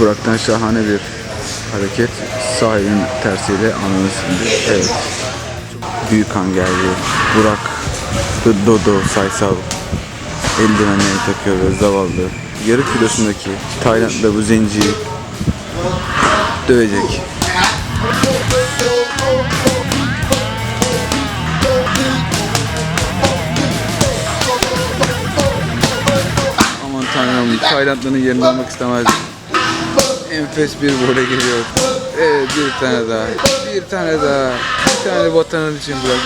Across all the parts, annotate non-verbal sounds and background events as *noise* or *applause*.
Burak'tan şahane bir hareket. Sahilin tersiyle ananı sildi. Evet. Büyük kan geldi. Burak Dodo Saysal eldivenlerini takıyor ve zavallı. Yarı kilosundaki Tayland'da bu zenciyi dövecek. Aman tanrım Taylandlı'nın yerinde olmak istemezdim. Enfes bir voley geliyor. Evet bir tane daha. Bir tane daha. Bir tane vatanın için Burak.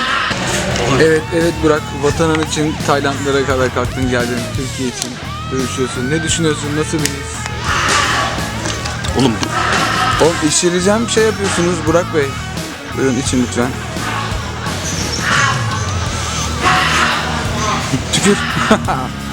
Evet evet Burak vatanın için Taylandlara kadar kalktın geldin Türkiye için dövüşüyorsun. Ne düşünüyorsun? Nasıl bir his? Oğlum Oğlum işleyeceğim bir şey yapıyorsunuz Burak Bey. Buyurun için lütfen. Tükür. *laughs*